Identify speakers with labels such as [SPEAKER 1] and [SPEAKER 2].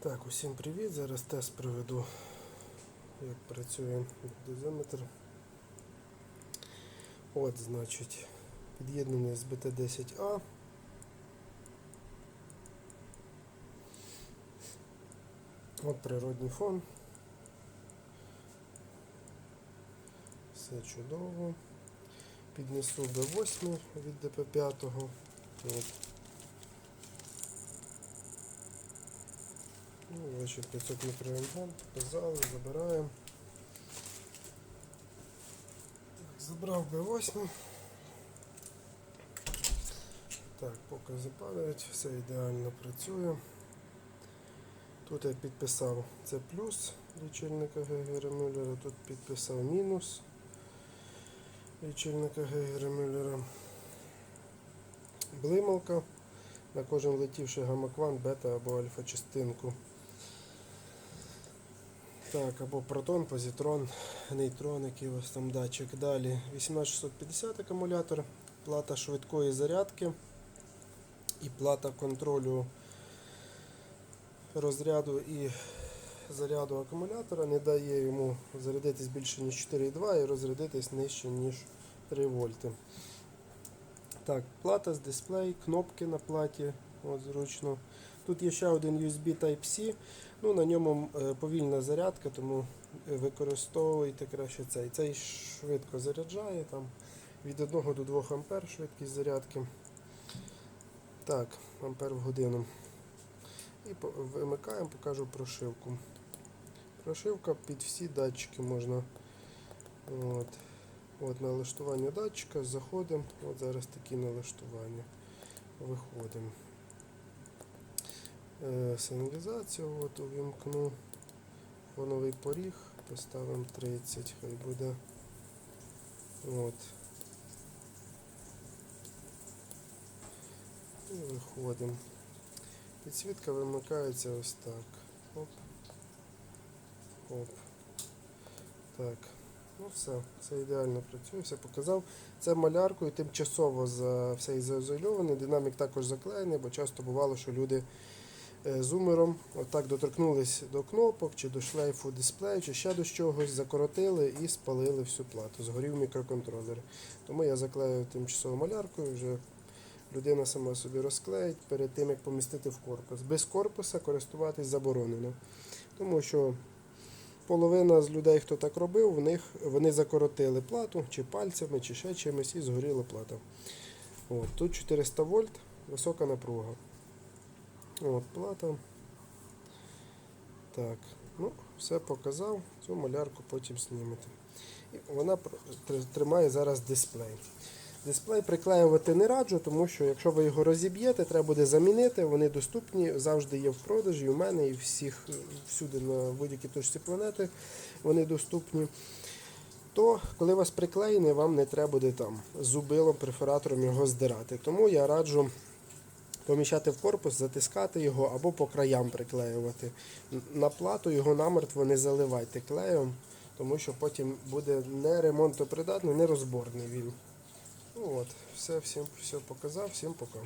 [SPEAKER 1] Так, усім привіт. Зараз тест проведу, як працює дозиметр. От, значить, під'єднаний з BT10A. От природний фон. Все чудово. Піднесу B8 від DP5. От. Ну, значить 500 мікроампер, показали, забираємо. Забрав B8. Так, поки запалюють, все ідеально працює. Тут я підписав це плюс лічильника Гегера Мюллера, тут підписав мінус лічильника Гегера Мюллера. Блималка на кожен летівший гамакван, бета або альфа частинку. Так, або протон, позитрон, нейтрон, який у вас там датчик. Далі 18650 акумулятор, плата швидкої зарядки і плата контролю розряду і заряду акумулятора не дає йому зарядитись більше ніж 4,2 і розрядитись нижче ніж 3 вольти. Так, плата з дисплей, кнопки на платі, от зручно. Тут є ще один USB Type-C, ну на ньому е, повільна зарядка, тому е, використовуйте краще цей. Цей швидко заряджає, там від 1 до 2 ампер швидкість зарядки. Так, ампер в годину. І вимикаємо, покажу прошивку. Прошивка під всі датчики можна. От. От налаштування датчика, заходимо, от зараз такі налаштування. Виходимо. Е, сигналізацію от увімкну. Фоновий поріг, поставимо 30, хай буде. От. І виходимо. Підсвітка вимикається ось так. Оп. Оп. Так. Ну все, все ідеально працює, все показав. Це маляркою тимчасово за все заізольований. Динамік також заклеєний, бо часто бувало, що люди зумером отак доторкнулись до кнопок, чи до шлейфу дисплею, чи ще до чогось, закоротили і спалили всю плату. Згорів мікроконтролер. Тому я заклею тимчасово маляркою, вже людина сама собі розклеїть перед тим, як помістити в корпус. Без корпуса користуватись заборонено. Тому що половина з людей, хто так робив, в них вони закоротили плату чи пальцями, чи ще чимось, і згоріла плата. От, тут 400 вольт, висока напруга. От, плата. Так, ну, все показав. Цю малярку потім знімете. І вона тримає зараз дисплей. Дисплей приклеювати не раджу, тому що якщо ви його розіб'єте, треба буде замінити. Вони доступні, завжди є в продажі. У мене і всіх всюди на будь-якій точці планети вони доступні. То коли вас приклеєний, вам не треба буде там зубилом, перфоратором його здирати. Тому я раджу поміщати в корпус, затискати його або по краям приклеювати. На плату його намертво не заливайте клеєм, тому що потім буде не ремонтопридатний, не розборний він. Ну от, все, всім все показав, всім пока.